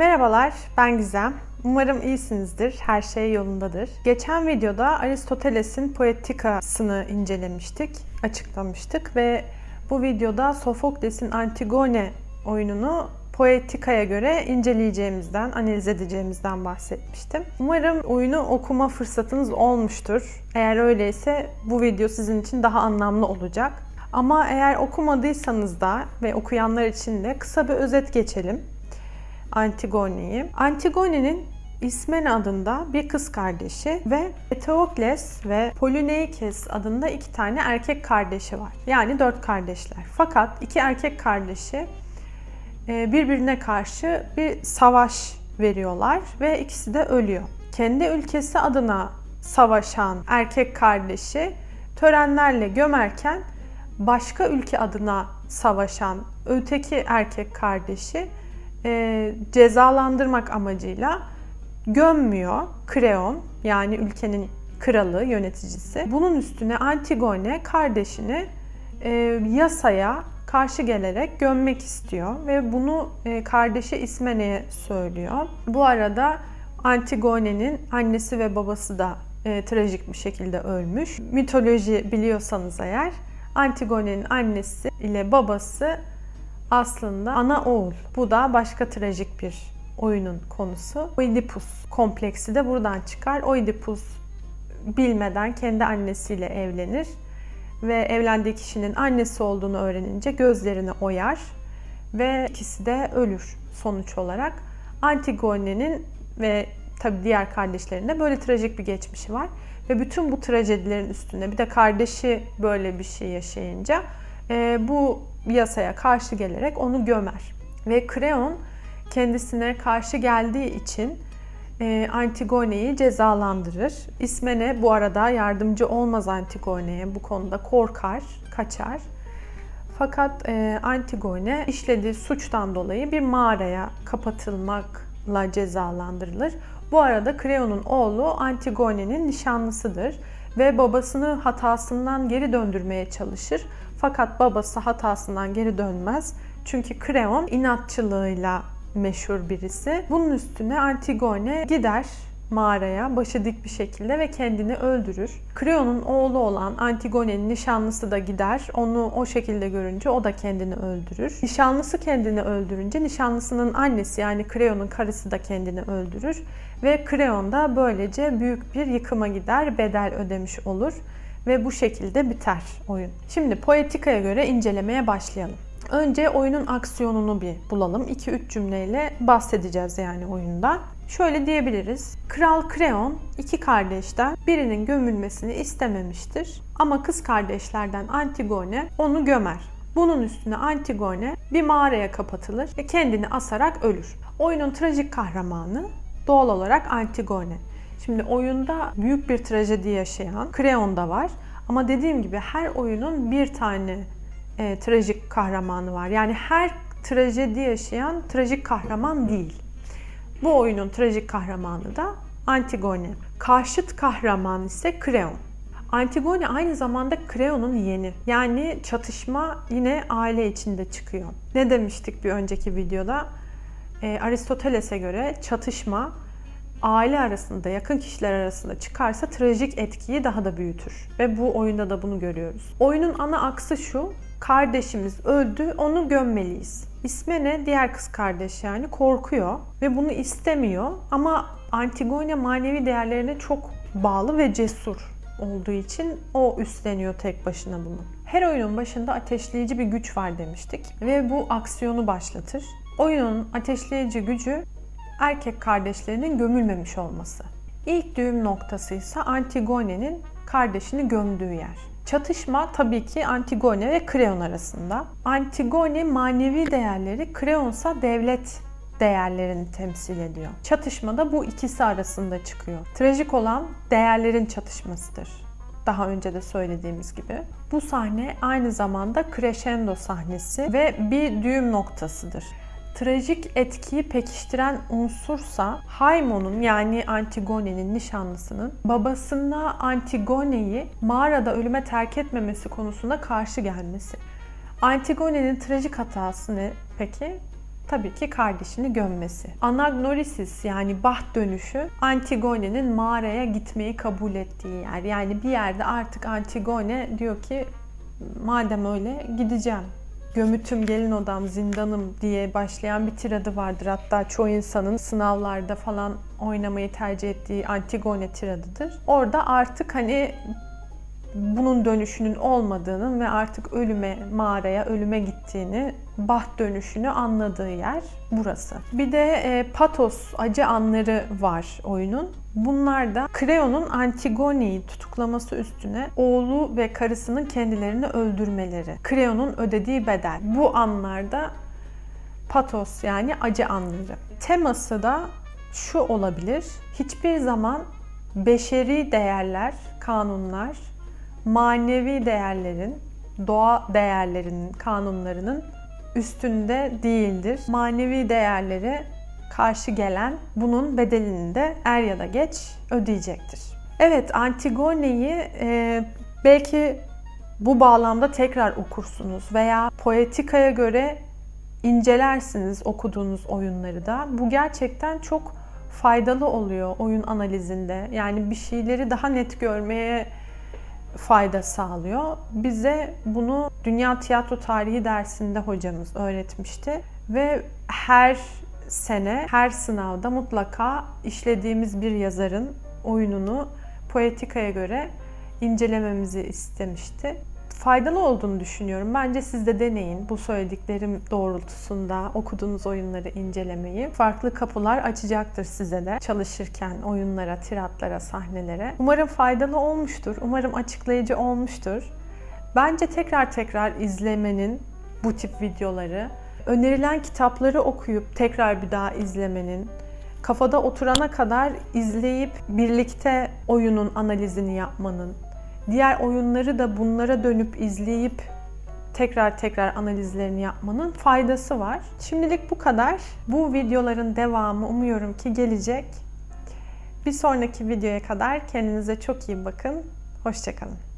Merhabalar, ben Gizem. Umarım iyisinizdir, her şey yolundadır. Geçen videoda Aristoteles'in Poetikasını incelemiştik, açıklamıştık ve bu videoda Sofokles'in Antigone oyununu Poetika'ya göre inceleyeceğimizden, analiz edeceğimizden bahsetmiştim. Umarım oyunu okuma fırsatınız olmuştur. Eğer öyleyse bu video sizin için daha anlamlı olacak. Ama eğer okumadıysanız da ve okuyanlar için de kısa bir özet geçelim. Antigone'yi. Antigone'nin İsmen adında bir kız kardeşi ve Eteokles ve Polyneikes adında iki tane erkek kardeşi var. Yani dört kardeşler. Fakat iki erkek kardeşi e, birbirine karşı bir savaş veriyorlar ve ikisi de ölüyor. Kendi ülkesi adına savaşan erkek kardeşi törenlerle gömerken başka ülke adına savaşan öteki erkek kardeşi e, cezalandırmak amacıyla gömmüyor Kreon yani ülkenin kralı, yöneticisi. Bunun üstüne Antigone kardeşini e, yasaya karşı gelerek gömmek istiyor ve bunu e, kardeşi İsmene'ye söylüyor. Bu arada Antigone'nin annesi ve babası da e, trajik bir şekilde ölmüş. Mitoloji biliyorsanız eğer Antigone'nin annesi ile babası aslında ana oğul. Bu da başka trajik bir oyunun konusu. Oedipus kompleksi de buradan çıkar. Oedipus bilmeden kendi annesiyle evlenir ve evlendiği kişinin annesi olduğunu öğrenince gözlerini oyar ve ikisi de ölür sonuç olarak. Antigone'nin ve tabi diğer kardeşlerin de böyle trajik bir geçmişi var. Ve bütün bu trajedilerin üstünde bir de kardeşi böyle bir şey yaşayınca bu yasaya karşı gelerek onu gömer. Ve Kreon kendisine karşı geldiği için e, Antigone'yi cezalandırır. İsmene bu arada yardımcı olmaz Antigone'ye bu konuda korkar, kaçar. Fakat e, Antigone işlediği suçtan dolayı bir mağaraya kapatılmakla cezalandırılır. Bu arada Kreon'un oğlu Antigone'nin nişanlısıdır ve babasını hatasından geri döndürmeye çalışır. Fakat babası hatasından geri dönmez. Çünkü Kreon inatçılığıyla meşhur birisi. Bunun üstüne Antigone gider mağaraya başı dik bir şekilde ve kendini öldürür. Kreon'un oğlu olan Antigone'nin nişanlısı da gider. Onu o şekilde görünce o da kendini öldürür. Nişanlısı kendini öldürünce nişanlısının annesi yani Kreon'un karısı da kendini öldürür. Ve Kreon da böylece büyük bir yıkıma gider, bedel ödemiş olur. Ve bu şekilde biter oyun. Şimdi Poetika'ya göre incelemeye başlayalım. Önce oyunun aksiyonunu bir bulalım. 2-3 cümleyle bahsedeceğiz yani oyunda. Şöyle diyebiliriz. Kral Kreon iki kardeşten birinin gömülmesini istememiştir. Ama kız kardeşlerden Antigone onu gömer. Bunun üstüne Antigone bir mağaraya kapatılır ve kendini asarak ölür. Oyunun trajik kahramanı doğal olarak Antigone. Şimdi oyunda büyük bir trajedi yaşayan Kreon da var. Ama dediğim gibi her oyunun bir tane e, trajik kahramanı var. Yani her trajedi yaşayan trajik kahraman değil. Bu oyunun trajik kahramanı da Antigone. Karşıt kahraman ise Kreon. Antigone aynı zamanda Kreon'un yeğeni. Yani çatışma yine aile içinde çıkıyor. Ne demiştik bir önceki videoda? E, Aristoteles'e göre çatışma aile arasında, yakın kişiler arasında çıkarsa trajik etkiyi daha da büyütür. Ve bu oyunda da bunu görüyoruz. Oyunun ana aksı şu, kardeşimiz öldü, onu gömmeliyiz. İsmene diğer kız kardeş yani korkuyor ve bunu istemiyor ama Antigone manevi değerlerine çok bağlı ve cesur olduğu için o üstleniyor tek başına bunu. Her oyunun başında ateşleyici bir güç var demiştik ve bu aksiyonu başlatır. Oyunun ateşleyici gücü erkek kardeşlerinin gömülmemiş olması. İlk düğüm noktası ise Antigone'nin kardeşini gömdüğü yer. Çatışma tabii ki Antigone ve Kreon arasında. Antigone manevi değerleri, Kreon ise devlet değerlerini temsil ediyor. Çatışma da bu ikisi arasında çıkıyor. Trajik olan değerlerin çatışmasıdır. Daha önce de söylediğimiz gibi. Bu sahne aynı zamanda crescendo sahnesi ve bir düğüm noktasıdır trajik etkiyi pekiştiren unsursa Haymon'un yani Antigone'nin nişanlısının babasına Antigone'yi mağarada ölüme terk etmemesi konusunda karşı gelmesi. Antigone'nin trajik hatası ne peki? tabii ki kardeşini gömmesi. Anagnorisis yani baht dönüşü Antigone'nin mağaraya gitmeyi kabul ettiği yer. Yani bir yerde artık Antigone diyor ki madem öyle gideceğim. Gömütüm, gelin odam, zindanım diye başlayan bir tiradı vardır. Hatta çoğu insanın sınavlarda falan oynamayı tercih ettiği Antigone tiradıdır. Orada artık hani bunun dönüşünün olmadığını ve artık ölüme, mağaraya, ölüme gittiğini, baht dönüşünü anladığı yer burası. Bir de e, patos, acı anları var oyunun. Bunlar da Creon'un Antigone'yi tutuklaması üstüne oğlu ve karısının kendilerini öldürmeleri. Creon'un ödediği bedel. Bu anlarda patos yani acı anları. Teması da şu olabilir. Hiçbir zaman beşeri değerler, kanunlar manevi değerlerin, doğa değerlerinin, kanunlarının üstünde değildir. Manevi değerlere karşı gelen bunun bedelini de er ya da geç ödeyecektir. Evet, Antigone'yi e, belki bu bağlamda tekrar okursunuz veya poetikaya göre incelersiniz okuduğunuz oyunları da. Bu gerçekten çok faydalı oluyor oyun analizinde. Yani bir şeyleri daha net görmeye fayda sağlıyor. Bize bunu Dünya Tiyatro Tarihi dersinde hocamız öğretmişti ve her sene, her sınavda mutlaka işlediğimiz bir yazarın oyununu poetikaya göre incelememizi istemişti faydalı olduğunu düşünüyorum. Bence siz de deneyin bu söylediklerim doğrultusunda okuduğunuz oyunları incelemeyi. Farklı kapılar açacaktır size de çalışırken oyunlara, tiratlara, sahnelere. Umarım faydalı olmuştur. Umarım açıklayıcı olmuştur. Bence tekrar tekrar izlemenin bu tip videoları, önerilen kitapları okuyup tekrar bir daha izlemenin, kafada oturana kadar izleyip birlikte oyunun analizini yapmanın, diğer oyunları da bunlara dönüp izleyip tekrar tekrar analizlerini yapmanın faydası var. Şimdilik bu kadar. Bu videoların devamı umuyorum ki gelecek. Bir sonraki videoya kadar kendinize çok iyi bakın. Hoşçakalın.